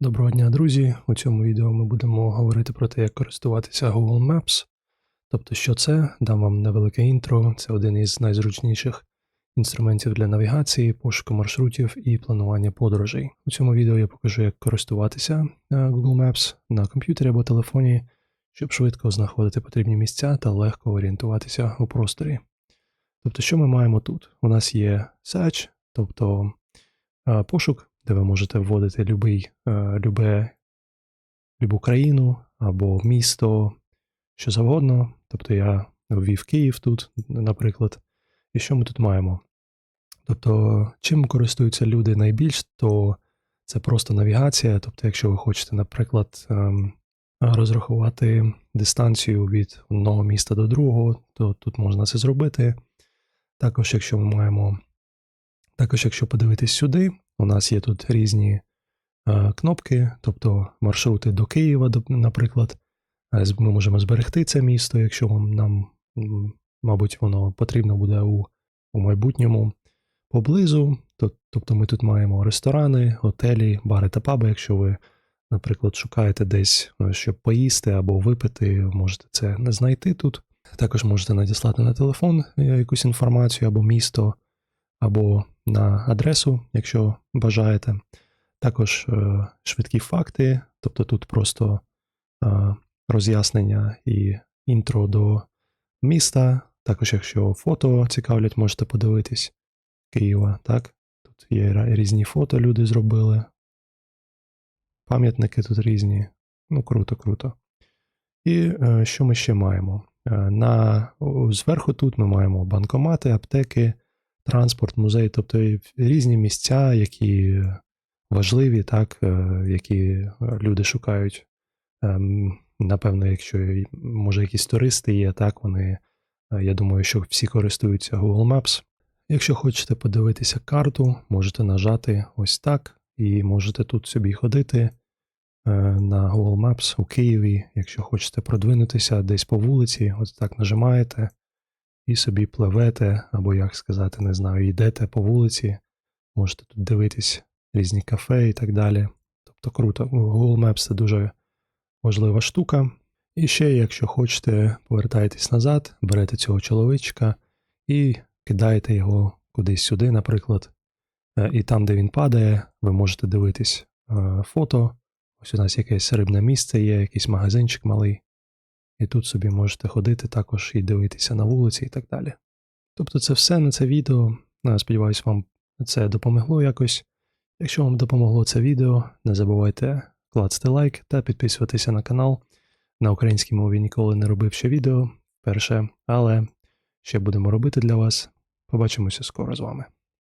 Доброго дня, друзі! У цьому відео ми будемо говорити про те, як користуватися Google Maps. Тобто, що це, дам вам невелике інтро. Це один із найзручніших інструментів для навігації, пошуку маршрутів і планування подорожей. У цьому відео я покажу, як користуватися е, Google Maps на комп'ютері або телефоні, щоб швидко знаходити потрібні місця та легко орієнтуватися у просторі. Тобто, що ми маємо тут? У нас є Search, тобто е, пошук, де ви можете вводити любий, е, любе, любу країну або місто, що завгодно. Тобто я ввів Київ тут, наприклад. І що ми тут маємо? Тобто, чим користуються люди найбільш, то це просто навігація. Тобто, якщо ви хочете, наприклад, ем, розрахувати дистанцію від одного міста до другого, то тут можна це зробити. Також, якщо ми маємо, також, якщо подивитись сюди, у нас є тут різні е, кнопки, тобто маршрути до Києва, наприклад. Е, Ми можемо зберегти це місто, якщо нам, мабуть, воно потрібно буде у, у майбутньому поблизу. Тобто ми тут маємо ресторани, готелі, бари та паби. Якщо ви, наприклад, шукаєте десь, е, щоб поїсти або випити, можете це не знайти тут. Також можете надіслати на телефон якусь інформацію або місто, або на адресу, якщо бажаєте. Також е, швидкі факти, тобто тут просто е, роз'яснення і інтро до міста. Також, якщо фото цікавлять, можете подивитись Києва. Так? Тут є різні фото, люди зробили. Пам'ятники тут різні. Ну, круто, круто. І е, що ми ще маємо? На, зверху тут ми маємо банкомати, аптеки, транспорт, музей, тобто різні місця, які важливі, так, е, які люди шукають. Ем, Напевно, якщо може якісь туристи є, так вони, е, я думаю, що всі користуються Google Maps. Якщо хочете подивитися карту, можете нажати ось так, і можете тут собі ходити е, на Google Maps у Києві. Якщо хочете продвинутися десь по вулиці, ось так нажимаєте і собі пливете, або як сказати, не знаю, йдете по вулиці, можете тут дивитись різні кафе і так далі. Тобто круто. Google Maps це дуже важлива штука. І ще, якщо хочете, повертаєтесь назад, берете цього чоловічка і кидаєте його кудись сюди, наприклад. Е, І там, де він падає, ви можете дивитись е, фото. Ось у нас якесь рибне місце є, якийсь магазинчик малий. І тут собі можете ходити також і дивитися на вулиці і так далі. Тобто, це все на це відео. Е, Сподіваюсь, вам це допомогло якось. Якщо вам допомогло це відео, не забувайте клацати лайк та підписуватися на канал. На українській мові ніколи не робив ще відео перше, але ще будемо робити для вас. Побачимося скоро з вами.